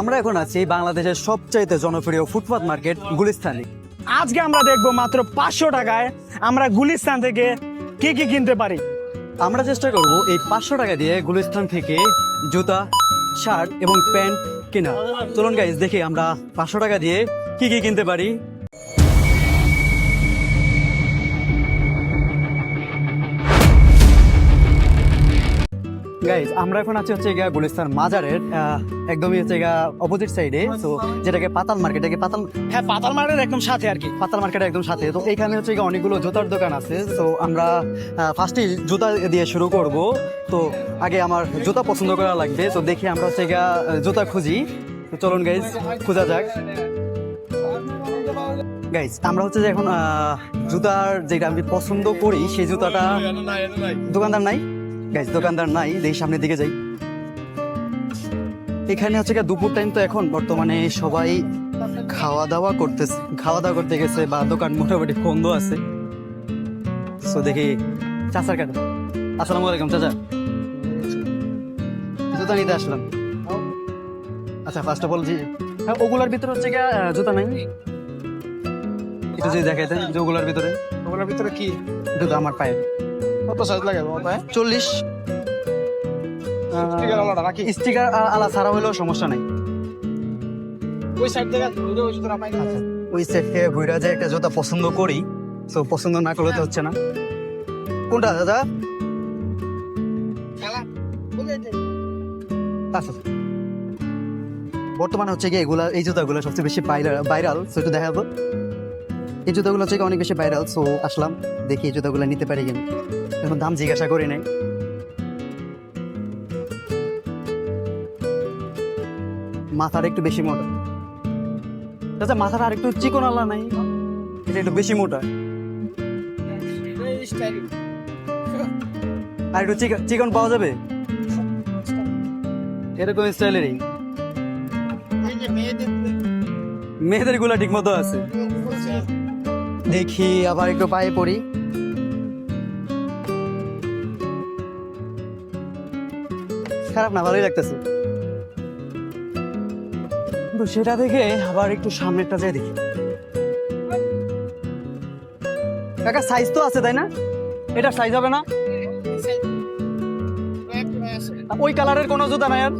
আমরা এখন আছি বাংলাদেশের সবচাইতে জনপ্রিয় ফুটপাত মার্কেট গুলিস্তানে। আজকে আমরা দেখব মাত্র পাঁচশো টাকায় আমরা গুলিস্তান থেকে কি কি কিনতে পারি। আমরা চেষ্টা করব এই পাঁচশো টাকা দিয়ে গুলিস্তান থেকে জুতা, শার্ট এবং প্যান্ট কেনা চলুন গাইজ দেখি আমরা পাঁচশো টাকা দিয়ে কি কি কিনতে পারি। গাইজ আমরা এখন আছি হচ্ছে গিয়া গুলিস্তান মাজারের একদমই হচ্ছে গিয়া অপোজিট সাইডে তো যেটাকে পাতাল মার্কেট এটাকে পাতাল হ্যাঁ পাতাল মার্কেটের একদম সাথে আর কি পাতাল মার্কেটের একদম সাথে তো এখানে হচ্ছে গিয়ে অনেকগুলো জুতার দোকান আছে তো আমরা ফার্স্টেই জুতা দিয়ে শুরু করব তো আগে আমার জুতা পছন্দ করা লাগবে তো দেখি আমরা হচ্ছে গিয়া জুতা খুঁজি চলুন গাইজ খোঁজা যাক গাইজ আমরা হচ্ছে যে এখন জুতার যেটা আমি পছন্দ করি সেই জুতাটা দোকানদার নাই গাইজ দোকানদার নাই দেখি সামনের দিকে যাই। এখানে হচ্ছে গিয়ে দুপুর টাইম তো এখন বর্তমানে সবাই খাওয়া দাওয়া করতেছে। খাওয়া দাওয়া করতে গেছে বা দোকান মোটামুটি বন্ধ আছে। সো দেখি চাচার কাছে। আসসালামু আলাইকুম চাচা। জুতা নিতে আসলাম। আচ্ছা ফার্স্ট অফ অল জি। হ্যাঁ ওগুলার ভিতরে হচ্ছে আহ, জুতা নাই। একটু যদি দেখাইতেন যে ওগুলার ভিতরে। ওগুলোর ভিতরে কি? জুতা আমার পায়ে কত লাগে চল্লিশ। স্টিকার আলাদা নাকি? স্টিকার আলা ছাড়া হলেও সমস্যা নাই। ওই সাইড থেকে ঘুরে ওই জুতোটা পাই ওই সেট থেকে ঘুরে যে একটা জুতা পছন্দ করি। তো পছন্দ না করলে তো হচ্ছে না। কোনটা দাদা? আচ্ছা বর্তমানে হচ্ছে কি এগুলা এই জুতাগুলো সবচেয়ে বেশি ভাইরাল সো একটু দেখাবো। এই জুতাগুলো হচ্ছে অনেক বেশি ভাইরাল সো আসলাম। দেখি এই জুতাগুলো নিতে পারি কিনা। এখন দাম জিজ্ঞাসা করি নাই। মাথাটা একটু বেশি মোটা। আচ্ছা মাথাটা আর একটু চিকন আলা নাই। এটা একটু বেশি মোটা। আর একটু চিকন পাওয়া যাবে? এরকম স্টাইলেরই। মেয়েদেরগুলা ঠিক মতো আছে। দেখি, আবার একটু পায়ে পড়ি। খারাপ না, ভালোই লাগতেছে। সেটা দেখে আবার একটু সামনেরটা যাই দেখি। কাকা সাইজ তো আছে, তাই না? এটা সাইজ হবে না? ওই কালারের কোনো জুতা নাই আর?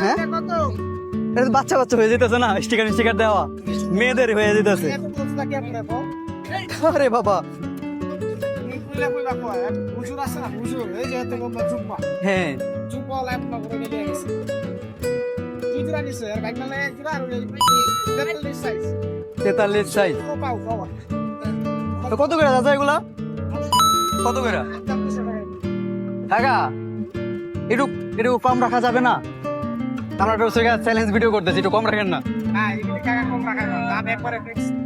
হ্যাঁ? বাচ্চা বাচ্চা হয়ে যেতেছে না স্টিকার স্টিকার দেওয়া। মেয়েদের হয়ে যেতেছে। আরে বাবা। হ্যাঁ? তেতাল্লিশ সাইজ কত করে দাদা এগুলা? কত করে? টাকা। একটু একটু কম রাখা যাবে না? আমরা চ্যালেঞ্জ ভিডিও করতেছি একটু কম রাখেন না?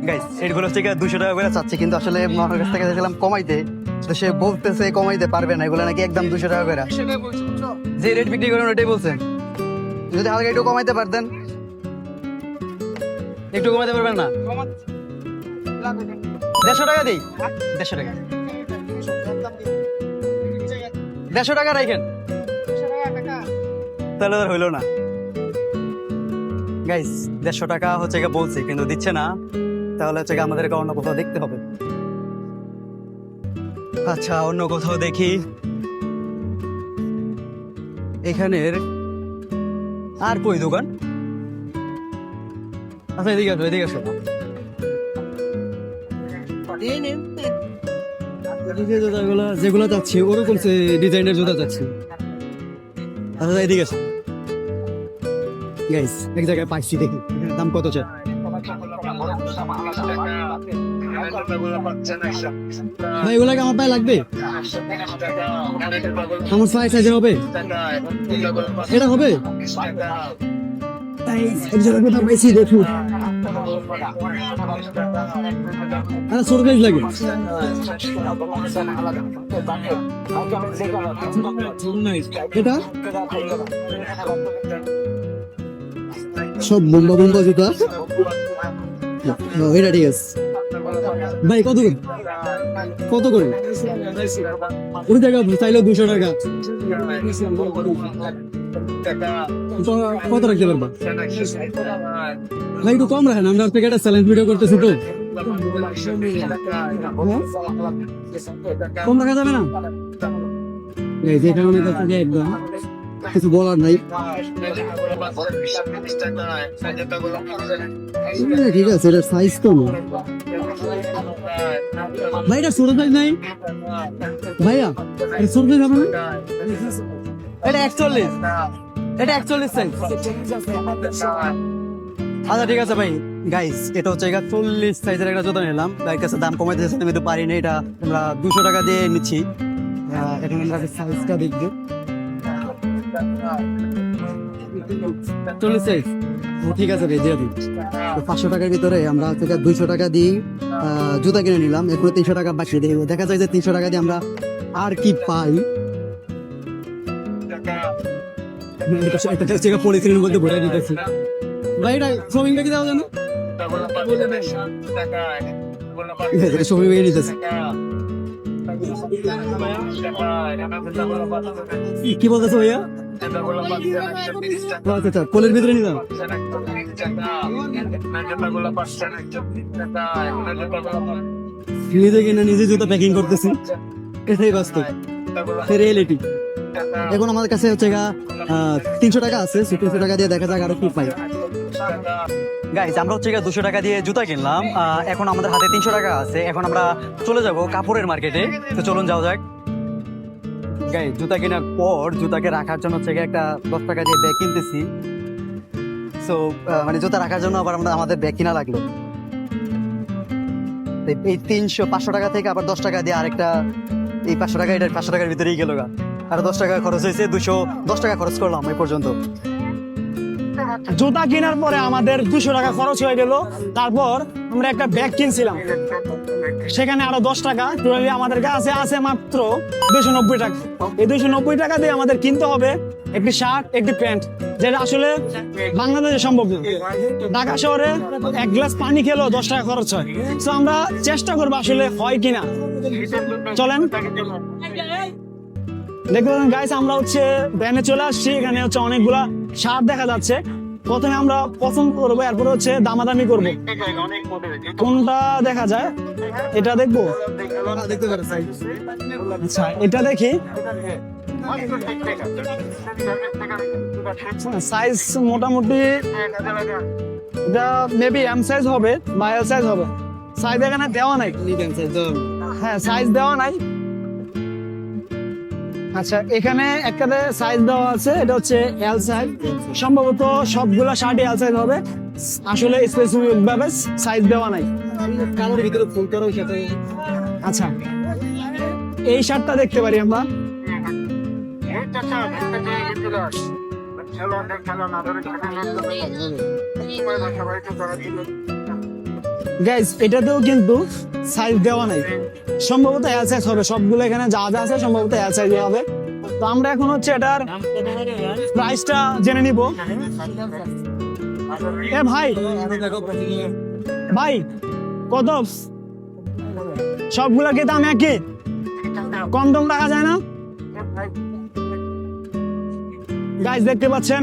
গাইস এগুলো হচ্ছে দুশো টাকা করে চাচ্ছে কিন্তু আসলে আমার কাছ থেকে দেখলাম কমাইতে তো সে বলতেছে কমাইতে পারবে না এগুলো নাকি একদম দুশো টাকা করে। যে রেট বিক্রি করেন ওটাই বলছেন যদি হালকা একটু কমাইতে পারতেন। একটু কমাইতে পারবেন না? দেড়শো টাকা দিই? দেড়শো টাকা। দেড়শো টাকা রাখেন। তাহলে আর হইল না। গাইস দেড়শো টাকা হচ্ছে গিয়ে বলছি কিন্তু দিচ্ছে না। তাহলে হচ্ছে আমাদেরকে অন্য কোথাও দেখতে হবে। আচ্ছা অন্য কোথাও দেখি। এখানের আর কই দোকান? আচ্ছা এদিকে আসো এদিকে আসো। এদিকে জুতাগুলো যেগুলো যাচ্ছে ওরকম ডিজাইনের জুতা যাচ্ছে আচ্ছা এদিকে আসো। গাইস এক জায়গায় পাইছি দেখি। দাম কত চাই? ভাই, এগুলা কি আমার পায়ে লাগবে? আমার পায়ে সাইজের হবে? এটা হবে? সাইজ লাগে। এটা? সব বোম্বা বোম্বা জুতা? এটা ঠিক আছে। ভাই, কত করে? কত করে? ওই জায়গা চাইলো দুশো টাকা। কত রাখতে পারবা? ভাই, একটু কম রাখেন, আমরা প্যাকেটের চ্যালেঞ্জ ভিডিও করতেছি তো। কম রাখা যাবে না? এই যে কারণে একদম। কিছু বলার নাই। এ, ঠিক আছে এটা সাইজ তো। ভাই এটা ছোট সাইজ নাই? ভাইয়া এটা ছোট সাইজ হবে না? এটা একচল্লিশ। এটা একচল্লিশ সাইজ আচ্ছা ঠিক আছে ভাই। গাইস এটা হচ্ছে এটা চল্লিশ সাইজের একটা জুতা নিলাম। ভাইয়ের কাছে দাম কমাইতে আমি তো পারি না এটা আমরা দুশো টাকা দিয়ে নিচ্ছি। এখন আমরা সাইজটা দেখব চল্লিশ সাইজ ঠিক আছে ভাই দিয়ে দিন। তো পাঁচশো টাকার ভিতরে আমরা হচ্ছে দুইশো টাকা দিয়ে জুতা কিনে নিলাম। এরপরে তিনশো টাকা বাকি দিয়ে দেখা যায় যে তিনশো টাকা দিয়ে আমরা আর কি পাই। এটা পলিথিনের মধ্যে ভরে দিতেছি। ভাই এটা শ্রমিক ব্যাগে দেওয়া জানো? শ্রমিক ব্যাগে নিতেছি। কি বলতেছো ভাইয়া? আচ্ছা আচ্ছা কোলের ভিতরে নিলাম। নিজে কিনে নিজে জুতা প্যাকিং করতেছি। এটাই বাস্তব। রিয়েলিটি এখন আমাদের কাছে হচ্ছে তিনশো টাকা আছে তিনশো টাকা দিয়ে দেখা যাক আরও কি পাই। গাইজ আমরা হচ্ছে দুশো টাকা দিয়ে জুতা কিনলাম। এখন আমাদের হাতে তিনশো টাকা আছে। এখন আমরা চলে যাব কাপড়ের মার্কেটে। তো চলুন যাও যাক। গাই জুতা কেনার পর জুতাকে রাখার জন্য হচ্ছে একটা দশ টাকা দিয়ে ব্যাগ কিনতেছি। সো মানে জুতা রাখার জন্য আবার আমরা আমাদের ব্যাগ কিনা লাগল। এই তিনশো পাঁচশো টাকা থেকে আবার দশ টাকা দিয়ে আরেকটা এই পাঁচশো টাকা এটা পাঁচশো টাকার ভিতরেই গেল গা। আর দশ টাকা খরচ হয়েছে, দুশো দশ টাকা খরচ করলাম এই পর্যন্ত। জুতা কেনার পরে আমাদের দুশো টাকা খরচ হয়ে গেল। তারপর আমরা একটা ব্যাগ কিনছিলাম। সেখানে আরও দশ টাকা। টোটালি আমাদের কাছে আছে মাত্র দুশো নব্বই টাকা। এই দুশো নব্বই টাকা দিয়ে আমাদের কিনতে হবে একটি শার্ট, একটি প্যান্ট, যেটা আসলে বাংলাদেশে সম্ভব না। ঢাকা শহরে এক গ্লাস পানি খেলেও দশ টাকা খরচ হয়। তো আমরা চেষ্টা করব আসলে হয় কিনা। চলেন। দেখতে পাচ্ছেন গাইস আমরা হচ্ছে ভ্যানে চলে আসছি। এখানে হচ্ছে অনেকগুলা শার্ট দেখা যাচ্ছে। প্রথমে আমরা পছন্দ করব এরপরে হচ্ছে দামাদামি করব। কোনটা দেখা যায়? এটা দেখব? আচ্ছা এটা দেখি। সাইজ মোটামুটি এটা মেবি এম সাইজ হবে বা এল সাইজ হবে। সাইজ এখানে দেওয়া নাই। হ্যাঁ সাইজ দেওয়া নাই। আচ্ছা এখানে একটাতে সাইজ দেওয়া আছে এটা হচ্ছে এল সাইজ সম্ভবত সবগুলা শার্টই এল সাইজ হবে। আসলে স্পেসিফিক ভাবে সাইজ দেওয়া নাই। কালোর ভিতরে ফুল করার সাথে আচ্ছা এই শার্টটা দেখতে পারি আমরা। গাইজ এটাতেও কিন্তু সাইজ দেওয়া নাই। সম্ভবত এল সাইজ হবে। সবগুলো এখানে যা যা আছে সম্ভবত এল সাইজ হবে। তো আমরা এখন হচ্ছে এটার প্রাইসটা জেনে নিব। এ ভাই ভাই, কত? সবগুলা কি দাম একই? কম টম রাখা যায় না? গাইজ দেখতে পাচ্ছেন?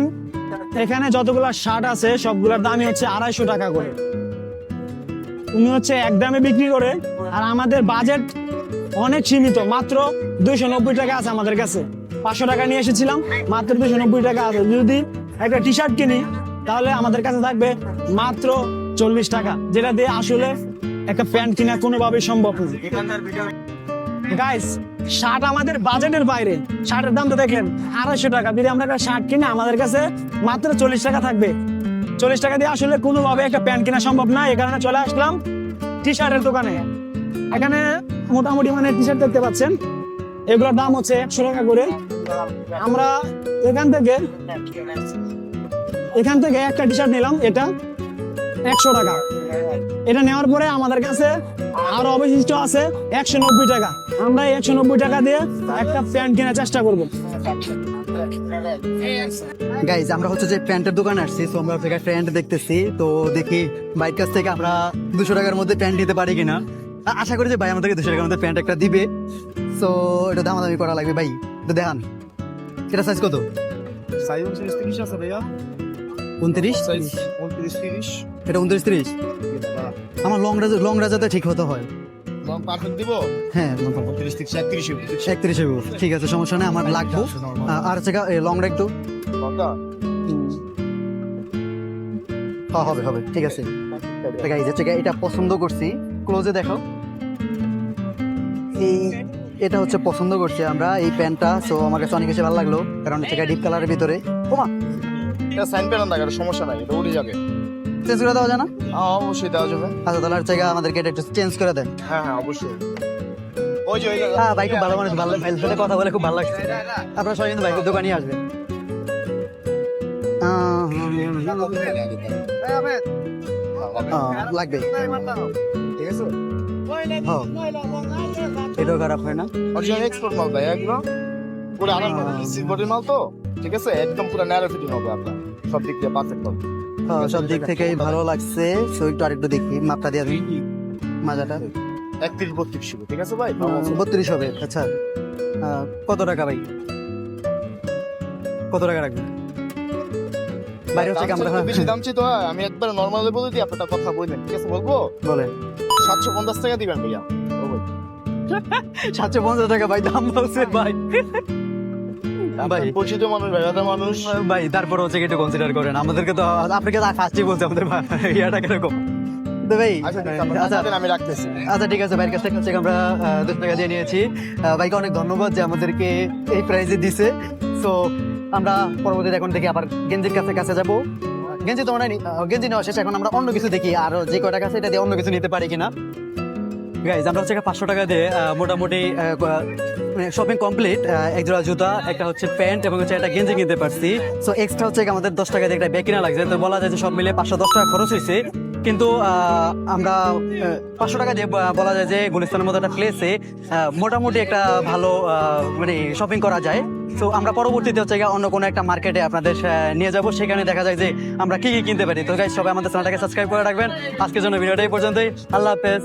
এখানে যতগুলা শার্ট আছে, সবগুলোর দামই হচ্ছে আড়াইশো টাকা করে। উনি হচ্ছে এক দামে বিক্রি করে, আর আমাদের বাজেট অনেক সীমিত, মাত্র দুইশো নব্বই টাকা আছে আমাদের কাছে। পাঁচশো টাকা নিয়ে এসেছিলাম, মাত্র দুইশো নব্বই টাকা আছে। যদি একটা টি শার্ট কিনি, তাহলে আমাদের কাছে থাকবে মাত্র চল্লিশ টাকা, যেটা দিয়ে আসলে একটা প্যান্ট কিনা কোনোভাবেই সম্ভব না। গাইস শার্ট আমাদের বাজেটের বাইরে। শার্টের দাম তো দেখলেন আড়াইশো টাকা। যদি আমরা একটা শার্ট কিনে, আমাদের কাছে মাত্র চল্লিশ টাকা থাকবে। চল্লিশ টাকা দিয়ে আসলে কোনোভাবে একটা প্যান্ট কেনা সম্ভব না এই কারণে চলে আসলাম টি শার্টের দোকানে। এখানে মোটামুটি মানে টি শার্ট দেখতে পাচ্ছেন, এগুলোর দাম হচ্ছে একশো টাকা করে। আমরা এখান থেকে এখান থেকে একটা টি শার্ট নিলাম, এটা একশো টাকা। এটা নেওয়ার পরে আমাদের কাছে আরও অবশিষ্ট আছে একশো নব্বই টাকা। আমরা একশো নব্বই টাকা দিয়ে একটা প্যান্ট কেনার চেষ্টা করব। গাইজ আমরা হচ্ছে যে প্যান্টের দোকানে আসছি তো আমরা থেকে প্যান্ট দেখতেছি। তো দেখি বাইক কাছ থেকে আমরা দুশো টাকার মধ্যে প্যান্ট নিতে পারি কিনা। আশা করি যে ভাই আমাদেরকে দুশো টাকার মধ্যে প্যান্ট একটা দিবে। সো এটা দামাদামি করা লাগবে ভাই। তো দেখান। এটা সাইজ কত? সাইজ তিরিশ আছে ভাইয়া। উনত্রিশ? উনত্রিশ তিরিশ। এটা উনত্রিশ তিরিশ? আমার লং রাজা লং রাজাতে ঠিক হতে হয়। লং পারফেক্ট দিব? হ্যাঁ উনত্রিশ তিরিশ একত্রিশ একত্রিশে ঠিক আছে সমস্যা নেই আমার লাগবো। আর একটু। লংটা? হ্যাঁ হবে হবে ঠিক আছে। গাইজ হচ্ছে এটা পছন্দ করছি। ক্লোজে দেখো। এই এটা হচ্ছে পছন্দ করছি আমরা এই প্যান্টটা। সো আমার কাছে অনেক বেশি ভালো লাগল কারণ হচ্ছে ডিপ কালারের ভিতরে। ওমা! এটা সাইন না সমস্যা নাই এটা উড়ে যাবে। চেঞ্জ করে দেওয়া যায় না? হ্যাঁ অবশ্যই দেওয়া যাবে। আচ্ছা তাহলে হচ্ছে গিয়ে আমাদেরকে এটা একটু চেঞ্জ করে দেন। হ্যাঁ হ্যাঁ অবশ্যই। ওই যে হ্যাঁ ভাই খুব ভালো মানুষ ভালো ভাইয়ের সাথে কথা বলে খুব ভালো লাগছে। আপনারা সবাই কিন্তু ভাইকে দোকানে আসবেন। লাগবে। ঠিক আছে? হ্যাঁ। এটাও খারাপ হয় না। অরিজিনাল এক্সপোর্ট মাল ভাই এগুলো পুরো আরাম সিলভারের মাল তো। ঠিক আছে? একদম পুরো ন্যারো ফিটিং হবে আপনার। সব দিক দিয়ে পারফেক্ট হবে। হ্যাঁ, সব দিক থেকেই ভালো লাগছে। একটু আরেকটু দেখি মাপটা দিয়ে মাজাটা। একত্রিশ বত্রিশ ছিল ঠিক আছে ভাই? বত্রিশ হবে আচ্ছা। কত টাকা ভাই? কত টাকা রাখবেন? বাইরে হচ্ছে আমরা বেশি দাম চাই তো হয়, আমি একবার নর্মালি বলে দিই আপনার কথা বললেন ঠিক আছে বলব? বলেন। সাতশো পঞ্চাশ টাকা দিবেন ভাইয়া। সাতশো পঞ্চাশ টাকা ভাই দাম বলছে ভাই। ভাই পরিচিত মানুষ ভাই দাদা মানুষ। ভাই তারপর হচ্ছে একটু কনসিডার করেন। আমাদেরকে তো আপনাকে ফার্স্টই বলছে আমাদের ইয়াটা কীরকম? তো ভাই আচ্ছা আচ্ছা। আমি রাখতেছি। আচ্ছা ঠিক আছে ভাইয়ের কাছ থেকে আমরা দশ টাকা দিয়ে নিয়েছি। ভাইকে অনেক ধন্যবাদ যে আমাদেরকে এই প্রাইজে দিছে। সো আমরা পরবর্তীতে এখন দেখি আবার গেঞ্জির কাছে কাছে যাব। গেঞ্জি তো মনে গেঞ্জি নেওয়া শেষ এখন আমরা অন্য কিছু দেখি। আর যে কয়টা কাছে এটা দিয়ে অন্য কিছু নিতে পারি কিনা। গাইজ আমরা হচ্ছে পাঁচশো টাকা দিয়ে মোটামুটি শপিং কমপ্লিট এক জোড়া জুতা, একটা হচ্ছে প্যান্ট এবং হচ্ছে একটা গেঞ্জি কিনতে পারছি। সো এক্সট্রা হচ্ছে আমাদের দশ টাকা একটা ব্যাগ কিনা লাগছে। তো বলা যায় যে সব মিলে পাঁচশো দশ টাকা খরচ হয়েছে। কিন্তু আমরা পাঁচশো টাকা দিয়ে বলা যায় যে গুলিস্তানের মতো একটা প্লেসে মোটামুটি একটা ভালো মানে শপিং করা যায়। তো আমরা পরবর্তীতে হচ্ছে অন্য কোনো একটা মার্কেটে আপনাদের নিয়ে যাব। সেখানে দেখা যায় যে আমরা কি কি কিনতে পারি। তো গাইজ সবাই আমাদের চ্যানেলটাকে সাবস্ক্রাইব করে রাখবেন। আজকের জন্য ভিডিওটা এই পর্যন্তই। আল্লাহ হাফেজ।